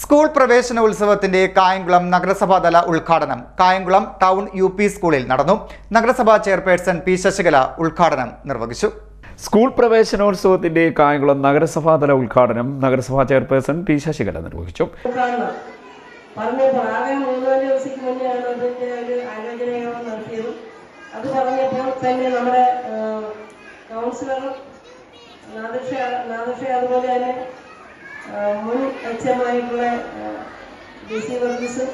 School പ്രവേശനോത്സവത്തിന്റെ Kayamkulam നഗരസഭാതല ഉദ്ഘാടനം. Kayamkulam town U P സ്കൂളിൽ നടന്നു. നഗരസഭാ ചെയർപേഴ്സൺ പി ശശികല ഉദ്ഘാടനം നിർവഹിച്ചു. സ്കൂൾ പ്രവേശനോത്സവത്തിന്റെ കായംകുളം നഗരസഭാതല ഉദ്ഘാടനം നഗരസഭാ ചെയർപേഴ്സൺ പി ശശികല നിർവഹിച്ചു. അത് പറഞ്ഞപ്പോൾ തന്നെ നമ്മുടെ കൗൺസിലർ അതുപോലെ തന്നെ മുൻ എച്ച് എം ആയിട്ടുള്ള ഡി സി വർഗീസ്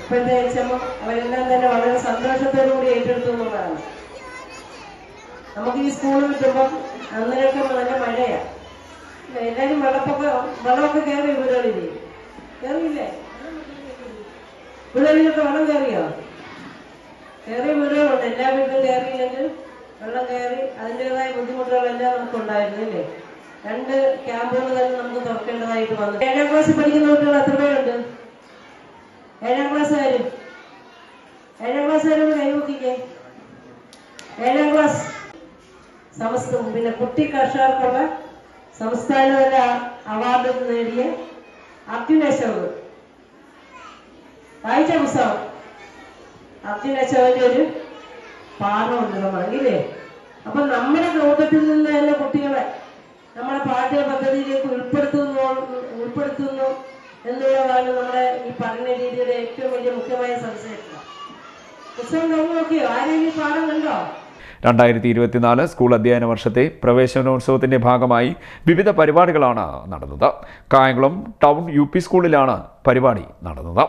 ഇപ്പോഴത്തെ എച്ച് എം അവരെല്ലാം തന്നെ വളരെ സന്തോഷത്തോടു കൂടി ഏറ്റെടുത്തു എന്നുള്ളതാണ്. നമുക്ക് ഈ സ്കൂളിൽ കിട്ടുമ്പം അന്നേരമൊക്കെ നല്ല മഴയാണ് എല്ലാവരും വെള്ളപ്പൊക്കെ വെള്ളമൊക്കെ കയറി വീടുകളില്ലേ കയറിയില്ലേ? വീടുകളിലൊക്കെ വെള്ളം കയറിയോ? കയറിയ വീടുകളുണ്ട് എല്ലാ വീട്ടിലും കയറിയില്ലെങ്കിൽ വെള്ളം കയറി അതിന്റെതായ ബുദ്ധിമുട്ടുകളെല്ലാം നമുക്ക് ഉണ്ടായിരുന്നു അല്ലേ? രണ്ട് ക്യാമ്പുകൾ തന്നെ നമുക്ക് തുറക്കേണ്ടതായിട്ട് വന്നു. ഏഴാം ക്ലാസ്സിൽ പഠിക്കുന്ന കുട്ടികൾ എത്ര പേരുണ്ട്? ഏഴാം ക്ലാസ് വരും ഏഴാം ക്ലാസ് വരും കൈവക്കിക്കേ ഏഴാം ക്ലാസ്. സമസ്തം പിന്നെ കുട്ടി കർഷകർക്കുള്ള സംസ്ഥാനതല അവാർഡ് നേടിയ അശോക് വായിച്ച പുസ്തകം? അർജുന അശോകന്റെ ഒരു പാഠമുണ്ട് നമ്മളെങ്കിലേ അപ്പൊ നമ്മുടെ ലോകത്തിൽ നിന്ന് തന്നെ കുട്ടികളെ പാഠ്യ പദ്ധതിയിലേക്ക് ഉൾപ്പെടുത്തുന്നു ഉൾപ്പെടുത്തുന്നു എന്നുള്ളതാണ് നമ്മുടെ ഈ പഠന രീതിയുടെ ഏറ്റവും വലിയ മുഖ്യമായ സവിശേഷത പുസ്തകം നോക്കിയോ? ഈ പാഠം കണ്ടോ? രണ്ടായിരത്തി ഇരുപത്തിനാല് സ്കൂൾ അധ്യയന വർഷത്തെ പ്രവേശനോത്സവത്തിന്റെ ഭാഗമായി വിവിധ പരിപാടികളാണ് നടന്നത്. കായംകുളം ടൗൺ യു പി സ്കൂളിലാണ് പരിപാടി നടന്നത്.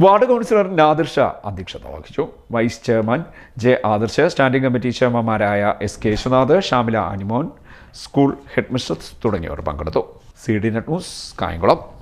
വാർഡ് കൗൺസിലർ നാദിർഷ അധ്യക്ഷത വഹിച്ചു. Vice chairman J Adarsh standing committee ചെയർമാൻമാരായ S Keshunath Shamila Animon school headmistress തുടങ്ങിയവർ പങ്കെടുത്തു. C D net news Kayamkulam.